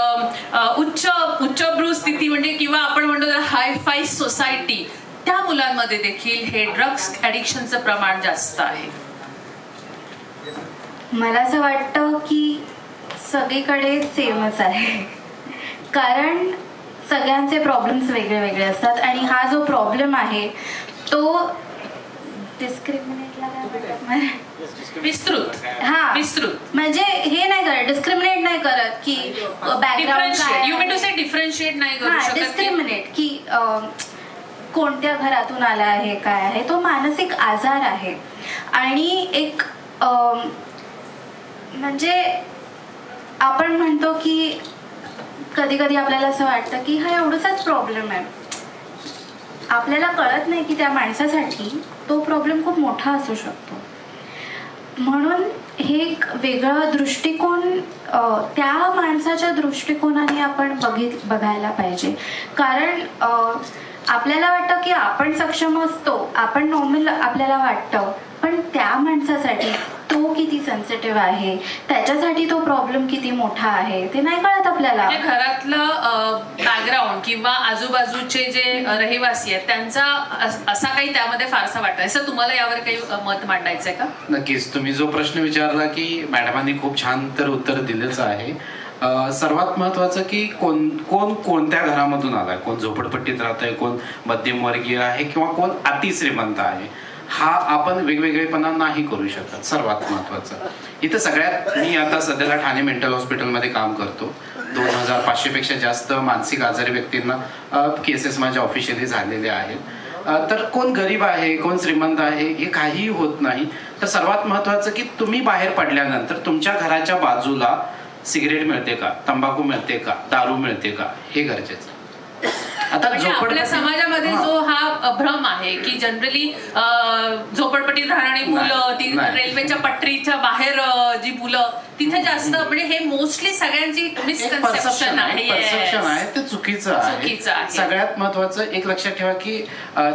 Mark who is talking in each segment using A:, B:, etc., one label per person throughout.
A: उच्च उच्चभ्रू स्थिती म्हणजे किंवा आपण म्हणतो हाय फाय सोसायटी त्या मुलांमध्ये देखील हे ड्रग्स ऍडिक्शनचं प्रमाण जास्त आहे.
B: मला असं वाटतं की सगळीकडे सेमच आहे. कारण सगळ्यांचे प्रॉब्लेम्स वेगळे वेगळे असतात आणि हा जो प्रॉब्लेम आहे तो डिस्क्रिमिनेटला?
A: विस्तृत.
B: हा.
A: विस्तृत.
B: म्हणजे हे नाही करत डिस्क्रिमिनेट नाही करत की background
A: differentiate you mean to say differentiate नाही करू
B: हा
A: शकत की-
B: डिस्क्रिमिनेट की अं, कोणत्या घरातून आला आहे काय आहे तो मानसिक आजार आहे. आणि एक अं, म्हणजे आपण म्हणतो की कधी कधी आपल्याला असं वाटतं की हा एवढाच प्रॉब्लेम आहे. आपल्याला कळत नाही की त्या माणसासाठी तो प्रॉब्लेम खूप मोठा असू शकतो. म्हणून हे एक वेगळं दृष्टिकोन त्या माणसाच्या दृष्टिकोनाने आपण बघित बघायला पाहिजे. कारण आपल्याला वाटतं की आपण सक्षम असतो आपण नॉर्मल आपल्याला वाटतं पण त्या माणसासाठी तो किती सेन्सिटिव्ह आहे? त्याच्यासाठी तो प्रॉब्लेम किती मोठा आहे? ते नाही कळत आपल्याला.
A: म्हणजे घरातलं किंवा आजूबाजूचे जे रहिवासी आहेत त्यांचा अस- असा काही त्यामध्ये फारसा वाटत असं तुम्हाला यावर काही मत मत मांडायचंय का?
C: नक्कीच. तुम्ही जो प्रश्न विचारला की मॅडमांनी खूप छान तर उत्तर दिलंच आहे. सर्वात महत्वाचं की कोण कोण कोणत्या घरामधून आलाय? कोण झोपडपट्टीत राहत आहे कोण मध्यमवर्गीय आहे? किंवा कोण अतिश्रीमंत आहे? हा आपण वेगवेगळेपणा नाही करू शकत. सर्वात महत्वाचं इथं सगळ्यात मी आता सध्याला ठाणे मेंटल हॉस्पिटलमध्ये काम करतो. दोन हजार पाचशेपेक्षा जास्त मानसिक आजारी व्यक्तींना केसेस माझ्या ऑफिशियली झालेले आहेत. तर कोण गरीब आहे कोण श्रीमंत आहे हे काहीही होत नाही. तर सर्वात महत्वाचं की तुम्ही बाहेर पडल्यानंतर तुमच्या घराच्या बाजूला सिगरेट मिळते का? तंबाखू मिळते का? दारू मिळते का? हे गरजेचं आता
A: म्हणजे आपल्या समाजामध्ये. जो हा भ्रम आहे की जनरली झोपडपट्टीत राहणारी मुलं ती. रेल्वेच्या पट्टीच्या बाहेर जी मुलं तिथे जास्त म्हणजे हे मोस्टली सगळ्यांची मिसकन्सेप्शन
C: आहे ते चुकीचं आहे. सगळ्यात महत्वाचं एक लक्षात ठेवा की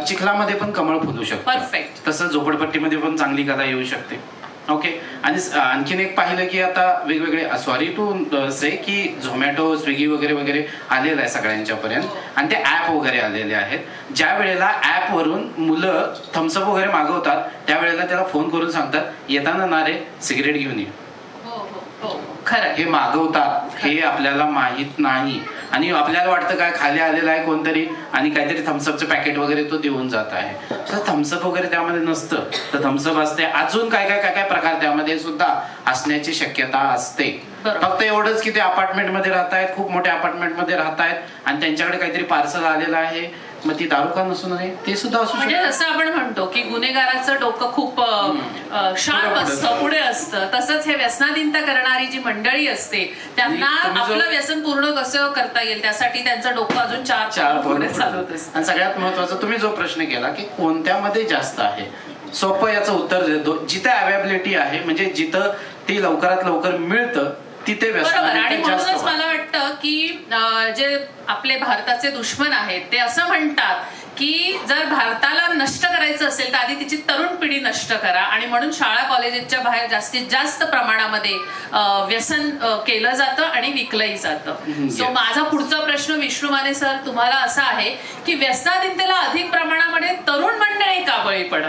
C: चिखलामध्ये पण कमळ फुलू शकतं
A: Perfect.
C: तसं झोपडपट्टीमध्ये पण चांगली कला येऊ शकते ओके आणि आणखीन एक पाहिलं की आता वेगवेगळे सॉरी टू से की झोमॅटो स्विगी वगैरे वगैरे आलेलं आहे सगळ्यांच्या पर्यंत आणि ते ऍप वगैरे आलेले आहेत. ज्या वेळेला ऍप वरून मुलं थम्सअप वगैरे मागवतात त्यावेळेला त्याला फोन करून सांगतात येताना ना रे सिगरेट घेऊन ये.
A: हो हो हो. खरं.
C: हे मागवतात. हे आपल्याला माहीत नाही. आणि आपल्याला वाटतं काय खाली आलेलं आहे कोणतरी आणि काहीतरी थम्सअपचं पॅकेट वगैरे तो देऊन जात आहे. तर थम्सअप वगैरे त्यामध्ये नसतं. तर थम्सअप असते. अजून काय काय काय काय प्रकार त्यामध्ये सुद्धा असण्याची शक्यता असते. फक्त एवढंच की ते अपार्टमेंटमध्ये राहत आहेत खूप मोठ्या अपार्टमेंटमध्ये राहत आहेत आणि त्यांच्याकडे काहीतरी पार्सल आलेलं आहे. मग ती दारू का नसू नये ते सुद्धा असू
A: म्हणजे
C: शकतं.
A: जसं आपण म्हणतो की गुन्हेगाराचं डोकं खूप शार्प
C: पुढे
A: असतं
C: असतं.
A: पुढे असतं. तसंच हे व्यसनाधीनता करणारी जी मंडळी असते त्यांना
C: आणि तुम्ही
A: आपलं व्यसन पूर्ण कसं करता येईल त्यासाठी त्यांचं डोकं अजून चार
C: चार
A: पुढे
C: पुढे
A: चालवत असतं.
C: आणि सगळ्यात महत्वाचं तुम्ही जो प्रश्न केला की कोणत्यामध्ये जास्त आहे? सोपं याचं उत्तर देतो जिथे अवेबिलिटी आहे म्हणजे जिथं ती लवकरात लवकर मिळतं तिथे
A: बरोबर. आणि
C: व्यसन जास्त
A: म्हणूनच. मला वाटतं की अं, जे आपले भारताचे दुश्मन आहेत ते असं म्हणतात की जर भारताला नष्ट करायचं असेल तर आधी तिची तरुण पिढी नष्ट करा आणि म्हणून शाळा कॉलेजेसच्या बाहेर जास्तीत जास्त प्रमाणामध्ये व्यसन केलं जातं आणि विकलंही जातं सो. माझा पुढचा प्रश्न विष्णू माने सर तुम्हाला असा आहे की व्यसनाधीनतेला अधिक का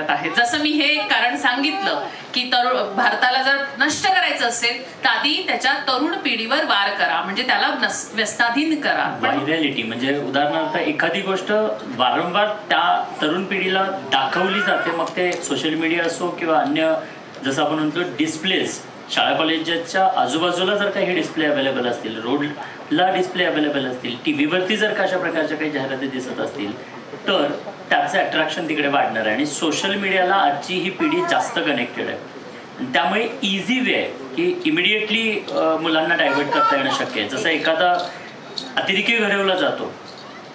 A: करत आहेत. जसं मी हे कारण सांगितलं की तरुण भारताला जर नष्ट करायचं असेल तर आधी त्याच्या तरुण पिढीवर वार करा. म्हणजे त्याला व्यस्ताधीन करा.
D: व्हायरॅलिटी म्हणजे उदाहरणार्थ एखादी गोष्ट वारंवार त्या तरुण पिढीला दाखवली जाते मग ते सोशल मीडिया असो किंवा अन्य जसं आपण म्हणतो डिस्प्लेस शाळा कॉलेजच्या आजूबाजूला जर काही डिस्प्ले अवेलेबल असतील रोडला डिस्प्ले अवेलेबल असतील टी व्हीवरती जर का अशा प्रकारच्या काही जाहिराती दिसत असतील तर त्याचं अट्रॅक्शन तिकडे वाढणार आहे. आणि सोशल मीडियाला आजची ही पिढी जास्त कनेक्टेड आहे. आणि त्यामुळे इझी वे आहे की इमिडिएटली मुलांना डायव्हर्ट करता येणं शक्य आहे. जसं एखादा अतिरेकी घडवला जातो.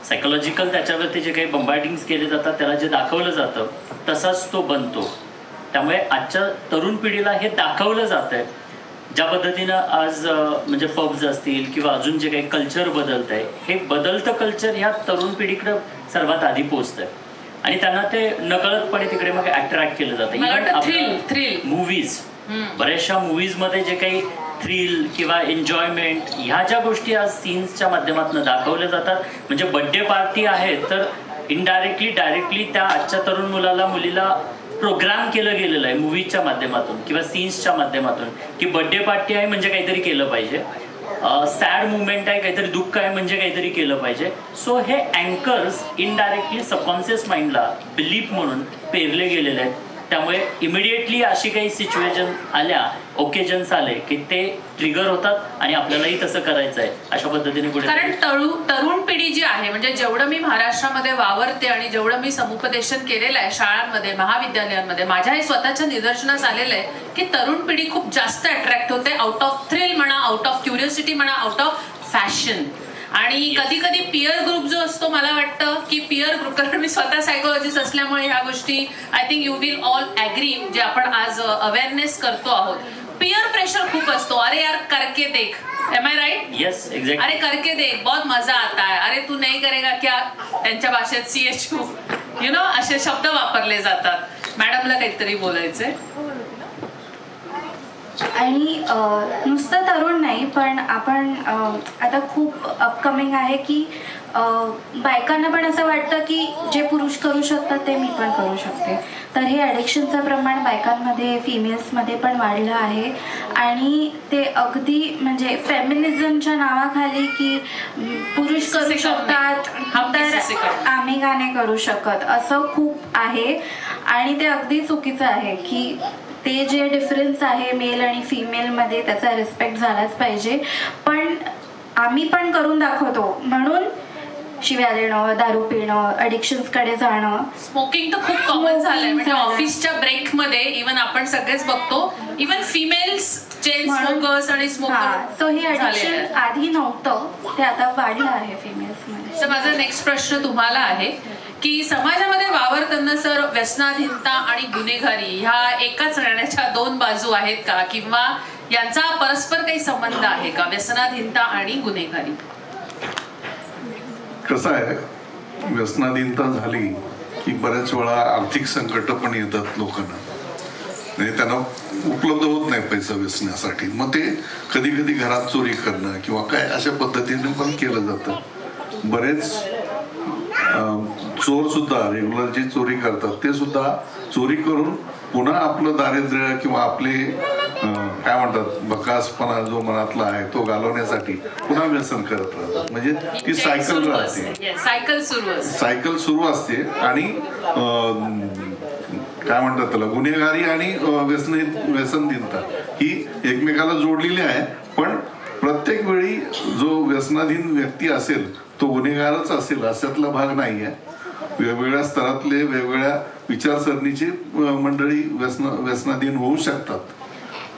D: सायकोलॉजिकल त्याच्यावरती जे काही बंबार्डिंग्स केले जातात त्याला जे दाखवलं जातं तसाच तो बनतो. त्यामुळे आजच्या तरुण पिढीला हे दाखवलं जात आहे ज्या पद्धतीनं आज म्हणजे पब्स असतील किंवा अजून जे काही कल्चर बदलत आहे हे बदलतं कल्चर ह्या तरुण पिढीकडे सर्वात आधी पोहोचतंय आणि त्यांना ते नकळतपणे तिकडे मग अट्रॅक्ट केलं जातं. मूवीज. बऱ्याचशा मूवीजमध्ये जे काही थ्रिल किंवा एन्जॉयमेंट ह्या ज्या गोष्टी आज सीन्सच्या माध्यमातून दाखवल्या जातात म्हणजे बड्डे पार्टी आहे तर इनडायरेक्टली डायरेक्टली त्या आजच्या तरुण मुलाला मुलीला प्रोग्राम केलं गेलेलं आहे मूवीजच्या माध्यमातून किंवा सीन्सच्या माध्यमातून की बर्थडे पार्टी आहे म्हणजे काहीतरी केलं पाहिजे. सॅड मुवमेंट आहे काहीतरी दुःख आहे म्हणजे काहीतरी केलं पाहिजे. सो हे अँकर्स इनडायरेक्टली सबकॉन्शियस माइंडला बिलीफ म्हणून पेरले गेलेले आहेत. त्यामुळे इमिडिएटली अशी काही सिच्युएशन आल्या ओकेजन्स आले की ते ट्रिगर होतात आणि आपल्यालाही तसं करायचं आहे अशा पद्धतीने पुढे
A: कारण तळू तरुण पिढी जी आहे म्हणजे जेवढं मी महाराष्ट्रामध्ये वावरते आणि जेवढं मी समुपदेशन केलेलं आहे शाळांमध्ये महाविद्यालयांमध्ये माझ्याही स्वतःच्या निदर्शनास आलेलं आहे की तरुण पिढी खूप जास्त अट्रॅक्ट होते आउट ऑफ थ्रिल म्हणा आउट ऑफ क्युरियोसिटी म्हणा आउट ऑफ फॅशन आणि कधी कधी पिअर ग्रुप जो असतो मला वाटतं की पिअर ग्रुप कारण मी स्वतः सायकोलॉजिस्ट असल्यामुळे ह्या गोष्टी I think you will all agree जे आपण आज अवेअरनेस करतो आहोत. पिअर प्रेशर खूप असतो. अरे यार करके देख. Am I right
D: yes exact
A: अरे करके देख. बहुत मजा आता है. अरे तू नहीं करेगा क्या? त्यांच्या भाषेत C H U you know असे शब्द वापरले जातात. मॅडमला काहीतरी बोलायचंय.
B: आणि नुसतं तरुण नाही पण आपण आता खूप अपकमिंग आहे की बायकांना पण असं वाटतं की जे पुरुष करू शकतात ते मी पण करू शकते. तर हे ॲडिक्शनचं प्रमाण बायकांमध्ये फिमेल्समध्ये पण वाढलं आहे. आणि ते अगदी म्हणजे फेमिनिझमच्या नावाखाली की पुरुष करू शकतात
A: से
B: तर. आम्ही का नाही करू शकत. असं खूप आहे. आणि ते अगदी चुकीचं आहे की ते जे डिफरन्स आहे मेल आणि फिमेलमध्ये त्याचा रिस्पेक्ट झालाच पाहिजे. पण आम्ही पण करून दाखवतो. म्हणून शिव्या देणं दारू पिणं अडिक्शन्सकडे जाणं.
A: स्मोकिंग तर खूप कॉमन झालंय. म्हणजे. ऑफिसच्या ब्रेकमध्ये इवन आपण सगळेच बघतो इवन फिमेल्स चेन
B: म्हणून-
A: स्मोकर्स आणि
B: हा
A: स्मोकर
B: सो हे अडिक्शन आधी नव्हतं ते आता वाढलं आहे फिमेल्समध्ये
A: तर माझा नेक्स्ट प्रश्न तुम्हाला आहे की समाजामध्ये वावरताना सर व्यसनाधीनता आणि गुन्हेगारी ह्या एकाच नाण्याच्या दोन बाजू आहेत का? किंवा यांचा परस्पर काही संबंध आहे का? व्यसनाधीनता आणि गुन्हेगारी.
E: कसं आहे व्यसनाधीनता झाली की बऱ्याच वेळा आर्थिक संकट पण येतात लोकांना. म्हणजे त्यांना उपलब्ध होत नाही पैसा व्यसनासाठी मग ते कधी कधी घरात चोरी करणं किंवा काय अशा पद्धतीने पण केलं जातं. बरेच चोर सुद्धा रेग्युलर जे चोरी करतात ते सुद्धा चोरी करून पुन्हा आपलं दारिद्र्य किंवा आपले काय म्हणतात बकासपणा जो मनातला आहे तो घालवण्यासाठी पुन्हा व्यसन करत राहतात. म्हणजे ती सायकल राहते.
A: सायकल सुरू असते.
E: सायकल सुरू असते आणि काय म्हणतात त्याला? गुन्हेगारी आणि व्यसन व्यसनधीनता ही एकमेकाला जोडलेली आहे पण प्रत्येक वेळी जो व्यसनाधीन व्यक्ती असेल तो गुन्हेगारच असेल अशातला भाग नाही आहे वेगवेगळ्या स्तरातले वेगवेगळ्या विचारसरणीची मंडळी व्यसन व्यसनाधीन होऊ शकतात.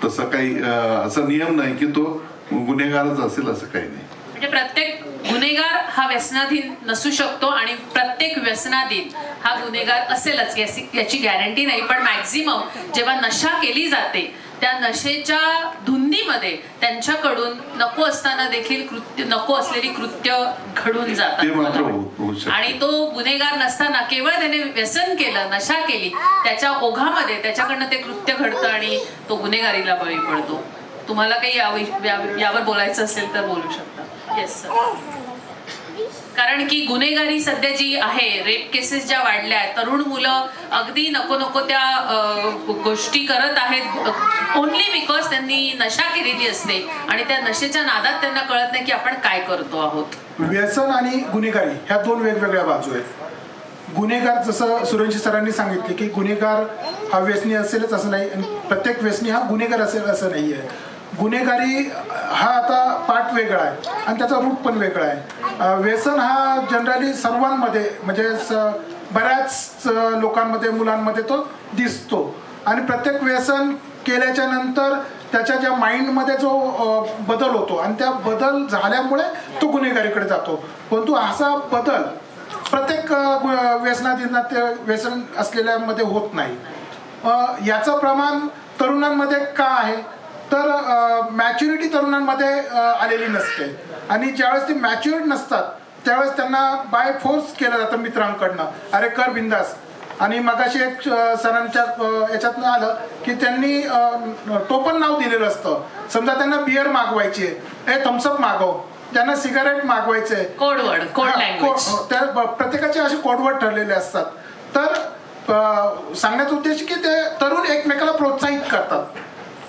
E: तसं काही असा नियम नाही की तो गुन्हेगारच असेल असं काही नाही.
A: म्हणजे प्रत्येक गुन्हेगार हा व्यसनाधीन नसू शकतो आणि प्रत्येक व्यसनाधीन हा गुन्हेगार असेलच याची याची गॅरंटी नाही. पण मॅक्झिमम जेव्हा नशा केली जाते त्या नशेच्या धुंदीमध्ये त्यांच्याकडून नको असताना देखील कृत्य नको असलेली कृत्य घडून जातात. आणि तो गुन्हेगार नसताना केवळ त्याने व्यसन केलं नशा केली त्याच्या ओघामध्ये त्याच्याकडनं ते कृत्य घडतं आणि तो गुन्हेगारीला बळी पडतो. तुम्हाला काही यावर बोलायचं असेल तर बोलू शकता. येस सर कारण की गुन्हेगारी सध्या जी आहे रेप केसेस ज्या वाढल्या आहेत तरुण मुलं अगदी नको नको त्या गोष्टी करत आहेत. ओनली बिकॉज त्यांनी नशा केलेली असते आणि त्या नशेच्या नादात त्यांना कळत नाही की आपण काय करतो आहोत.
F: व्यसन आणि गुन्हेगारी ह्या दोन वेगवेगळ्या बाजू आहेत. गुन्हेगार जसं सुरेंशी सरांनी सांगितले की गुन्हेगार हा व्यसनी असेलच असं नाही आणि प्रत्येक व्यसनी हा गुन्हेगार असेल असं नाही आहे गुन्हेगारी हा आता पाठ वेगळा आहे आणि त्याचा रूप पण वेगळा आहे. व्यसन हा जनरली सर्वांमध्ये म्हणजे स- बऱ्याच लोकांमध्ये मुलांमध्ये तो दिसतो. आणि प्रत्येक व्यसन केल्याच्यानंतर त्याच्या ज्या माइंडमध्ये जो बदल होतो आणि त्या बदल झाल्यामुळे तो गुन्हेगारीकडे जातो. परंतु असा बदल प्रत्येक अं, ते व्यसनाधीनात व्यसन असलेल्यामध्ये होत नाही. याचं प्रमाण तरुणांमध्ये का आहे? तर मॅच्युरिटी तरुणांमध्ये आलेली नसते. आणि ज्यावेळेस ते मॅच्युअर्ड नसतात त्यावेळेस त्यांना बाय फोर्स केलं जातं मित्रांकडनं. अरे कर बिंदास. आणि मगाशी एक सरांच्या याच्यातनं आलं की त्यांनी अं, टोपण नाव दिलेलं असतं. समजा त्यांना बियर मागवायची आहे. ए थम्सअप मागव. त्यांना सिगारेट मागवायचे
A: कोडवर्ड कोड लँग्वेज
F: त्या प्रत्येकाचे असे कोडवर्ड ठरलेले असतात. तर सांगण्याचा उद्देश की ते तरुण एकमेकाला प्रोत्साहित करतात.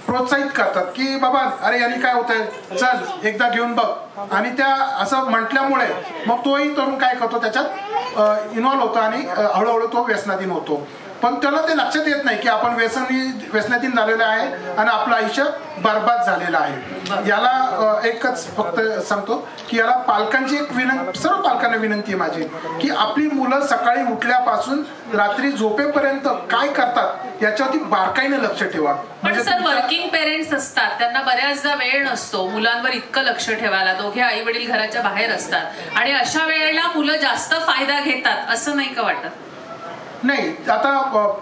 F: प्रोत्साहित करतात की बाबा अरे यांनी काय होतंय? चल एकदा घेऊन बघ. आणि त्या असं म्हटल्यामुळे मग तोही तरुण काय करतो? त्याच्यात इन्व्हॉल्व्ह होतो आणि हळूहळू तो व्यसनाधीन होतो. पण त्याला ते लक्षात येत नाही की आपण व्यसनी व्यसनाधीन झालेलं आहे आणि आपलं आयुष्य बर्बाद झालेलं आहे. याला एकच फक्त सांगतो की याला पालकांची एक विनंती सर्व पालकांना विनंती आहे माझी की आपली मुलं सकाळी उठल्यापासून रात्री झोपेपर्यंत काय करतात याच्यावरती बारकाईने लक्ष ठेवा.
A: पण
F: म्हणजे
A: सर वर्किंग पेरेंट्स असतात त्यांना बऱ्याचदा वेळ नसतो मुलांवर इतकं लक्ष ठेवायला. दोघे आई वडील घराच्या बाहेर असतात. आणि अशा वेळेला मुलं जास्त फायदा घेतात असं नाही का वाटत?
F: नाही आता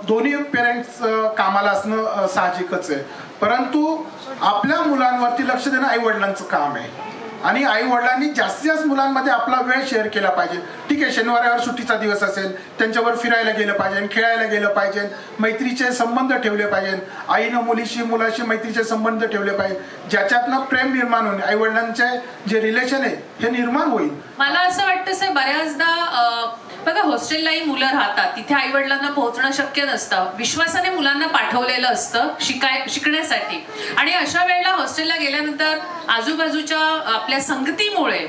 F: दोन्ही पेरेंट्स कामाला असणं साहजिकच आहे. परंतु आपल्या मुलांवरती लक्ष देणं आई वडिलांचं काम आहे. आणि आई वडिलांनी जास्तीत जास्त मुलांमध्ये आपला वेळ शेअर केला पाहिजे. ठीक आहे शनिवारावर सुट्टीचा दिवस असेल त्यांच्यावर फिरायला गेलं पाहिजे खेळायला गेलं पाहिजे मैत्रीचे संबंध ठेवले पाहिजे. आईनं मुलीशी मुलाशी मैत्रीचे संबंध ठेवले पाहिजे. ज्याच्यातनं प्रेम निर्माण होईल आई वडिलांचे जे रिलेशन आहे हे निर्माण होईल.
A: मला असं वाटतं सर बऱ्याचदा बघा हॉस्टेललाही मुलं राहतात. तिथे आई वडिलांना पोहोचणं शक्य नसतं. विश्वासाने मुलांना पाठवलेलं असतं शिकाय शिकण्यासाठी. आणि अशा वेळेला हॉस्टेलला गेल्यानंतर आजूबाजूच्या आपल्या संगतीमुळे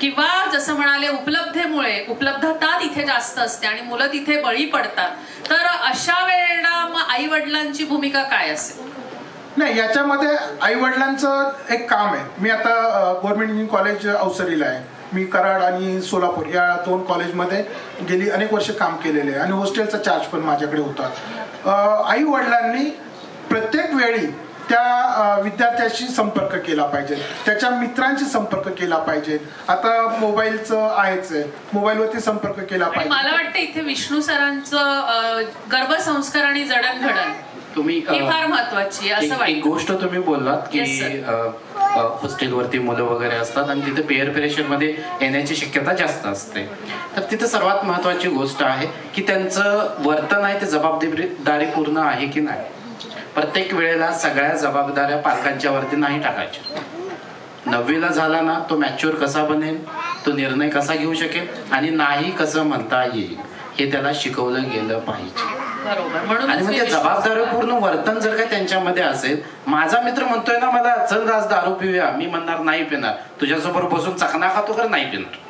A: किंवा जसं म्हणाले उपलब्धेमुळे उपलब्धता तिथे जास्त असते आणि मुलं तिथे बळी पडतात. तर अशा वेळेला मग आई वडिलांची भूमिका काय असेल?
F: नाही याच्यामध्ये आई वडिलांचं एक काम आहे. मी आता गव्हर्नमेंट इंजिनिअरिंग कॉलेज अवसरीला आहे. मी कराड आणि सोलापूर या दोन कॉलेजमध्ये गेली अनेक वर्ष काम केलेले आहे. आणि हॉस्टेलचा चार्ज पण माझ्याकडे होता. आई वडिलांनी प्रत्येक वेळी त्या विद्यार्थ्याशी संपर्क केला पाहिजे. त्याच्या मित्रांशी संपर्क केला पाहिजे. आता मोबाईलचं आहेच आहे. मोबाईलवरती संपर्क केला पाहिजे
A: मला वाटतं इथे विष्णू सरांचं गर्भसंस्कार आणि जडणघडण
C: तुम्ही
A: फार महत्वाची असं
C: एक गोष्ट तुम्ही बोललात की हॉस्टेलवरती मुलं वगैरे असतात आणि तिथे पेअर प्रेशरमध्ये येण्याची शक्यता जास्त असते. तर तिथे सर्वात महत्वाची गोष्ट आहे की त्यांचं वर्तन आहे ते जबाबदारी पूर्ण आहे की नाही. प्रत्येक वेळेला सगळ्या जबाबदाऱ्या पालकांच्या वरती नाही टाकायच्या. नववीला झाला ना तो मॅच्युअर कसा बनेल? तो निर्णय कसा घेऊ शकेल? आणि नाही कसं म्हणता येईल? हे त्याला शिकवलं गेलं पाहिजे.
A: बरोबर.
C: आणि
A: म्हणूनच
C: मग
A: मी
C: ते
A: विश्वास-
C: जबाबदारीपूर्ण वर्तन जर काही त्यांच्यामध्ये असेल माझा मित्र म्हणतोय ना मला चल आज दारू पिऊया. मी म्हणणार नाही पिणार. तुझ्यासोबत बसून चकना खातो का नाही पिणार?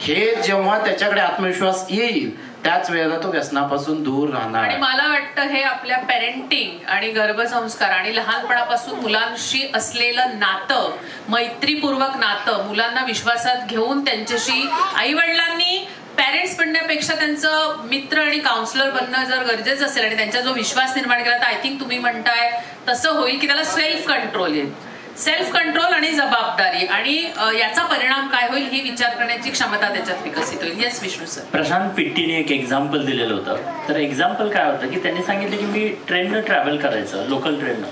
C: हे जेव्हा त्याच्याकडे आत्मविश्वास येईल त्याच वेळेला तो व्यसनापासून दूर राहणार
A: आणि. मला वाटतं हे आपल्या पेरेंटिंग आणि गर्भसंस्कार आणि लहानपणापासून मुलांशी असलेलं नातं मैत्रीपूर्वक नातं मुलांना विश्वासात घेऊन त्यांच्याशी आई वडिलांनी पॅरेंट्स बनण्यापेक्षा त्यांचं मित्र आणि काउन्सिलर बनणं जर गरजेचं असेल आणि त्यांचा जो विश्वास निर्माण केला तर आय थिंक तुम्ही म्हणताय तसं होईल की त्याला सेल्फ कंट्रोल येईल. सेल्फ कंट्रोल आणि जबाबदारी आणि याचा परिणाम काय होईल ही विचार करण्याची क्षमता त्याच्यात विकसित होईल. येस विष्णू सर
D: प्रशांत पिट्टीने एक एक्झाम्पल दिलेलं होतं. तर एक्झाम्पल काय होतं की त्यांनी सांगितलं की मी ट्रेननं ट्रॅव्हल करायचं लोकल ट्रेननं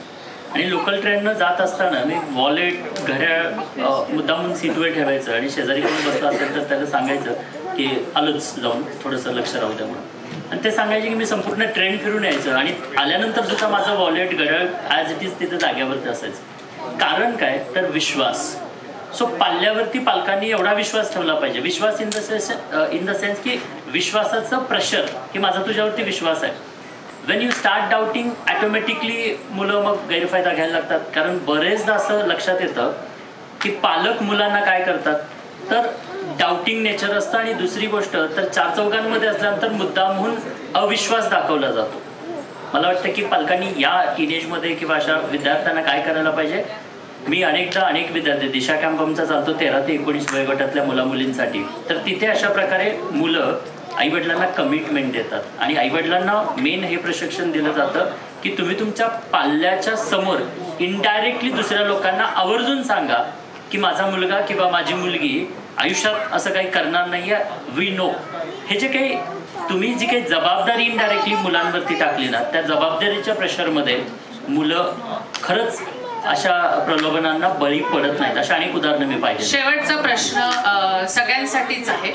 D: आणि लोकल ट्रेननं जात असताना मी वॉलेट घऱ्या मुद्दामून सीटवर ठेवायचं आणि शेजारी कोणी बसलं असेल तर त्याला सांगायचं की आलोच जाऊन थोडंसं लक्ष राहू द्या म्हणून. आणि ते सांगायचे की मी संपूर्ण ट्रेन फिरून यायचं आणि आल्यानंतर सुद्धा माझं वॉलेट घड्याळ ॲज इट इज तिथं जाग्यावरती असायचं. कारण काय? तर विश्वास. सो पाल्यावरती पालकांनी एवढा विश्वास ठेवला पाहिजे. विश्वास in the sense in the sense की विश्वासाचं प्रेशर की माझा तुझ्यावरती विश्वास आहे. When you start doubting automatically मुलं मग गैरफायदा घ्यायला लागतात. कारण बरेचदा असं लक्षात येतं की पालक मुलांना काय करतात? तर डाऊटिंग नेचर असतं आणि दुसरी गोष्ट तर चार चौघांमध्ये असल्यानंतर मुद्दामहून अविश्वास दाखवला जातो. मला वाटतं की पालकांनी या टीनेजमध्ये किंवा अशा विद्यार्थ्यांना काय करायला पाहिजे? मी अनेकदा अनेक विद्यार्थी दिशा कॅम्प आमचा चालतो तेरा ते एकोणीस वयोगटातल्या मुला मुलींसाठी तर तिथे अशा प्रकारे मुलं आईवडिलांना कमिटमेंट देतात. आणि आईवडिलांना मेन हे प्रशिक्षण दिलं जातं की तुम्ही तुमच्या पाल्याच्या समोर इनडायरेक्टली दुसऱ्या लोकांना आवर्जून सांगा की माझा मुलगा किंवा माझी मुलगी आयुष्यात असं काही करणार नाहीये वी नो हे जे काही तुम्ही जी काही जबाबदारी इनडायरेक्टली मुलांवरती टाकली ना त्या जबाबदारीच्या प्रेशरमध्ये मुलं खरंच अशा प्रलोभनांना बळी पडत नाहीत. अशा अनेक उदाहरणं मी पाहिजे
A: शेवटचा प्रश्न सगळ्यांसाठीच आहे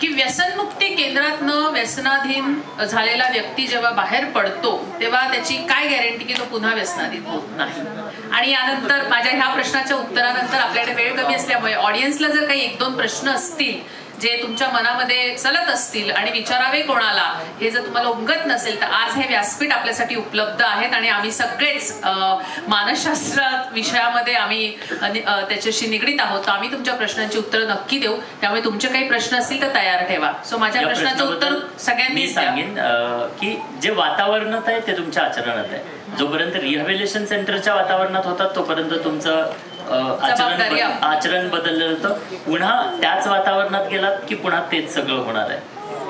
A: की व्यसनमुक्ती केंद्रातनं व्यसनाधीन झालेला व्यक्ती जेव्हा बाहेर पडतो तेव्हा त्याची काय गॅरंटी की तो पुन्हा व्यसनाधीन होत नाही? आणि यानंतर माझ्या ह्या प्रश्नाच्या उत्तरानंतर आपल्याकडे वेळ कमी असल्यामुळे ऑडियन्सला जर काही एक दोन प्रश्न असतील जे तुमच्या मनामध्ये चलत असतील आणि विचारावे कोणाला हे जर तुम्हाला उमगत नसेल तर आज हे व्यासपीठ आपल्यासाठी उपलब्ध आहेत आणि आम्ही सगळेच मानसशास्त्र विषयामध्ये आम्ही त्याच्याशी निगडीत आहोत. तर आम्ही तुमच्या प्रश्नांची उत्तरं नक्की देऊ. त्यामुळे तुमचे काही प्रश्न असतील तर तयार ठेवा. सो माझ्या प्रश्नाचं उत्तर सगळ्यांनी
D: सांगेन की जे वातावरणात आहे ते तुमच्या आचरणात आहे. जोपर्यंत रिहॅबिलेशन सेंटरच्या वातावरणात होतात तोपर्यंत तुमचं आचरण. आचरण बदललं जातं पुन्हा त्याच वातावरणात गेलात की पुन्हा तेच सगळं होणार आहे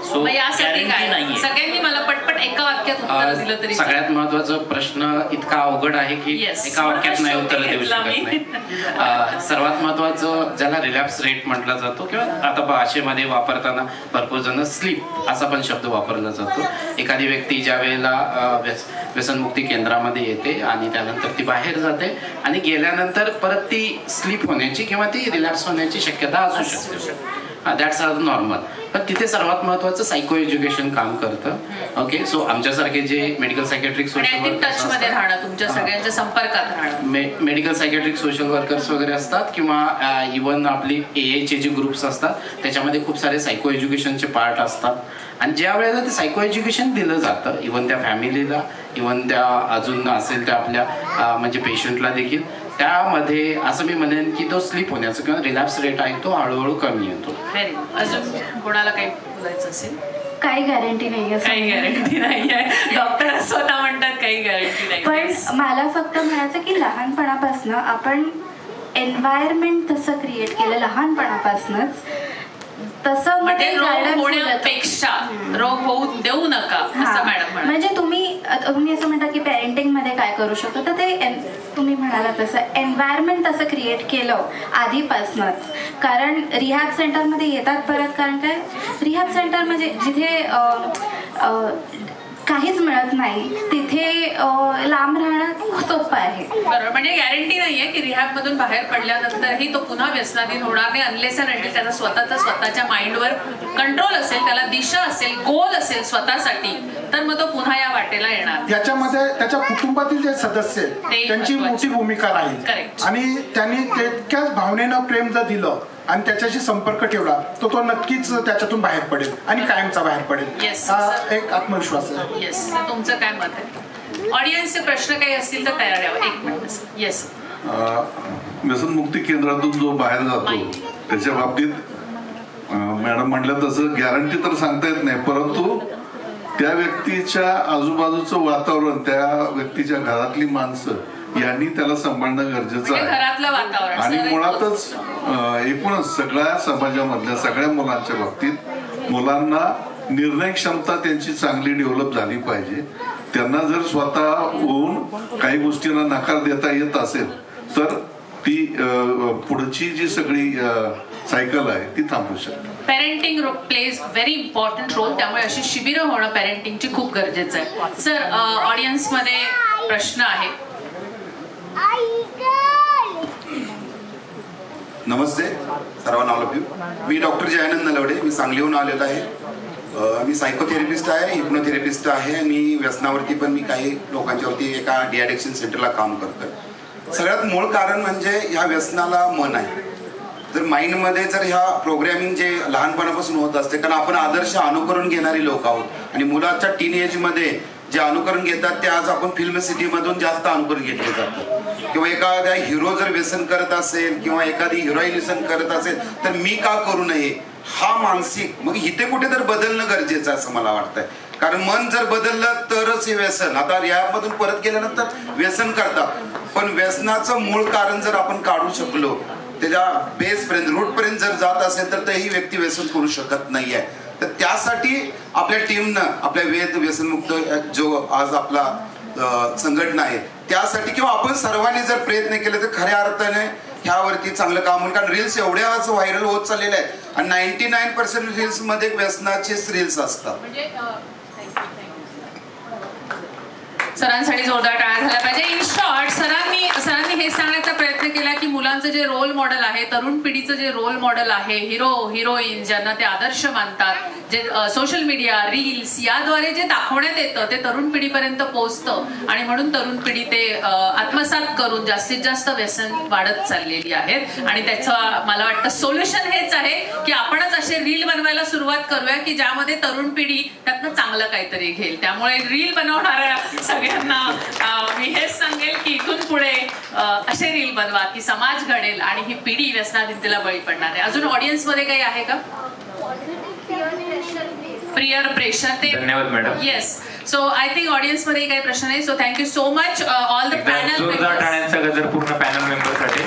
D: सो
A: यासाठी काय? सगळ्यांनी मला पटपट एका वाक्यात उत्तर दिलं तरी
C: सगळ्यात महत्त्वाचा प्रश्न इतका अवघड आहे की. एका वाक्यात नाही उत्तर देऊ. शकत नाही. सर्वात महत्वाचं ज्याला रिलॅप्स रेट म्हटला जातो किंवा आता भाषेमध्ये वापरताना भरपूर जण स्लीप असा पण शब्द वापरला जातो. एखादी व्यक्ती ज्या वेळेला व्यसनमुक्ती केंद्रामध्ये येते आणि त्यानंतर ती बाहेर जाते आणि गेल्यानंतर परत ती स्लीप होण्याची किंवा ती रिलॅक्स होण्याची शक्यता असू शकते. दॅट्स आर नॉर्मल पण तिथे सर्वात महत्वाचं सायको एज्युकेशन काम करतं. ओके सो आमच्यासारखे जे medical psychiatric social
A: active touch मध्ये राहणं तुमच्या सगळ्यांच्या संपर्कात राहणं.
C: मेडिकल सायकॅट्रिक सोशल वर्कर्स वगैरे असतात किंवा इवन आपली ए चे जे ग्रुप्स असतात. त्याच्यामध्ये खूप सारे सायको एज्युकेशनचे पार्ट असतात. आणि ज्या वेळेला ते सायको एज्युकेशन दिलं जातं इवन त्या फॅमिलीला इवन त्या अजून असेल त्या आपल्या म्हणजे पेशंटला देखील त्यामध्ये असं मी म्हणेन की तो स्लीप होण्याचा किंवा रिलॅप्स रेट आहे तो हळूहळू कमी येतो.
A: व्हेरी अजून कोणाला काही बोलायचं असेल?
B: काही गॅरंटी नाही असं
A: काही गॅरंटी नाहीये डॉक्टर स्वतः म्हणतात काही गॅरंटी नाही
B: पण मला फक्त म्हणायचं की लहानपणापासून आपण एन्व्हायरमेंट तसं क्रिएट केलं लहानपणापासूनच. तसं
A: म्हणजे रोग. होण्यापेक्षा रोग होऊ देऊ नका. असं मॅडम म्हणा
B: म्हणजे तुम्ही तुम्ही असं म्हणता की पेरेंटिंगमध्ये काय करू शकतो? तर ते तुम्ही म्हणाला तसं. एन्व्हायरमेंट तसं क्रिएट केलं आधीपासूनच. कारण रिहॅब सेंटरमध्ये येतात परत कारण काय? रिहॅब सेंटर म्हणजे जिथे काहीच मिळत नाही. तिथे लांब राहणं सोपं आहे.
A: बरोबर. म्हणजे गॅरंटी नाहीये की रिहॅब मधून बाहेर पडल्यानंतरही तो पुन्हा व्यसनाधीन होणार नाही अनलेस अँड त्याचा स्वतःचा स्वतःच्या माइंडवर कंट्रोल असेल त्याला दिशा असेल गोल असेल स्वतःसाठी तर मग तो पुन्हा या वाटेला येणार.
F: याच्यामध्ये त्याच्या कुटुंबातील जे सदस्य आहेत
A: ते
F: त्यांची. मोठी भूमिका राहील. आणि त्यांनी तितक्याच भावनेनं प्रेम जर दिलं आणि त्याच्याशी संपर्क ठेवला तर तो नक्कीच त्याच्यातून बाहेर पडेल आणि कायमचा बाहेर पडेल.
A: Yes,
F: हा. एक आत्मविश्वास आहे.
A: येस तुमचं काय मत आहे? ऑडियन्सचे प्रश्न काही असतील तर तयार यावं एक मिनिट. येस
E: अं, व्यसनमुक्ती केंद्रातून जो बाहेर जातो त्याच्या बाबतीत अं, मॅडम म्हटलं तसं गॅरंटी तर सांगता येत नाही परंतु त्या व्यक्तीच्या आजूबाजूचं वातावरण त्या व्यक्तीच्या घरातली माणसं यांनी त्याला सांभाळणं गरजेचं
A: म्हणजे
E: आहे.
A: घरातलं वातावरण
E: आणि मुळातच एकूणच सगळ्या समाजामधल्या सगळ्या मुलांच्या बाबतीत मुलांना निर्णय क्षमता त्यांची चांगली डेव्हलप झाली पाहिजे. त्यांना जर स्वतः होऊन काही गोष्टींना नकार देता येत असेल तर ती पुढची जी सगळी सायकल आहे ती थांबू शकते.
A: Parenting plays very important role त्यामुळे अशी शिबिरं होणं पेरेंटिंगची खूप गरजेचं आहे. सर ऑडियन्समध्ये प्रश्न आहे.
G: नमस्ते सर्वांना ऑल ऑफ यू मी डॉक्टर जयानंद नलवडे मी सांगलीहून आलेलो आहे. मी सायकोथेरपिस्ट आहे हिप्नोथेरपिस्ट आहे आणि व्यसनावरती पण मी काही लोकांच्यावरती एका डिॲडिक्शन सेंटरला काम करतो सगळ्यात मूळ कारण म्हणजे ह्या व्यसनाला मन आहे. जर माइंडमध्ये जर ह्या प्रोग्रॅमिंग जे लहानपणापासून होत असते कारण आपण आदर्श अनुकरण घेणारी लोक आहोत. आणि मुलाच्या टीन एजमध्ये जे अनुकरण घेतात ते आज आपण फिल्म सिटीमधून जास्त अनुकरण घेतले जातं. किंवा एखाद्या हिरो जर व्यसन करत असेल किंवा एखादी हिरोईन व्यसन करत असेल तर मी का करू नये? हा मानसिक मग इथे कुठे तर बदलणं गरजेचं असं मला वाटतंय. कारण मन जर बदललं तरच हे व्यसन. आता यामधून परत गेल्यानंतर व्यसन करतात. पण व्यसनाचं मूळ कारण जर आपण काढू शकलो त्याच्या बेस रूटपर्यंत जर जात असेल तर ही व्यक्ती व्यसन करू शकत नाहीये. तर त्यासाठी आपल्या टीमनं आपल्या वेद व्यसनमुक्त जो आज आपला संघटना आहे त्यासाठी किंवा आपण सर्वांनी जर प्रयत्न केले तर खऱ्या अर्थाने ह्यावरती चांगलं काम होईल. कारण रील्स एवढ्या आज व्हायरल होत चाललेल्या आहेत. आणि नाईन्टी नाईन पर्सेंट रील्समध्ये व्यसनाचेच रील्स असतात
A: म्हणजे, सरांसाठी जोरदार टाळा झाला पाहिजे. इन शॉर्ट सरां सरांनी हे सांगण्याचा प्रयत्न केला की मुलांचं जे रोल मॉडेल आहे तरुण पिढीचं जे रोल मॉडेल आहे हिरो हिरोईन ज्यांना ते आदर्श मानतात जे सोशल मीडिया रील्स याद्वारे जे दाखवण्यात येतं ते तरुण पिढीपर्यंत पोहोचतं. आणि म्हणून तरुण पिढी ते आत्मसात करून जास्तीत जास्त व्यसन वाढत चाललेली आहेत. आणि त्याचं मला वाटतं सोल्युशन हेच आहे की आपणच असे रील बनवायला सुरुवात करूया की ज्यामध्ये तरुण पिढी त्यातनं चांगलं काहीतरी घेईल. त्यामुळे रील बनवणाऱ्या सगळ्यांना मी हेच सांगेल की इथून पुढे असे रील बनवा की समाज घडेल आणि ही पिढी व्यसनाधीनतेला बळी पडणार आहे. अजून ऑडियन्समध्ये काही आहे का? प्रियर प्रेशर ते
H: धन्यवाद, madam.
A: Yes so I think ऑडियन्समध्ये काही प्रश्न नाही. So thank you so much all the panel
H: गजर पूर्ण पॅनल मेंबरसाठी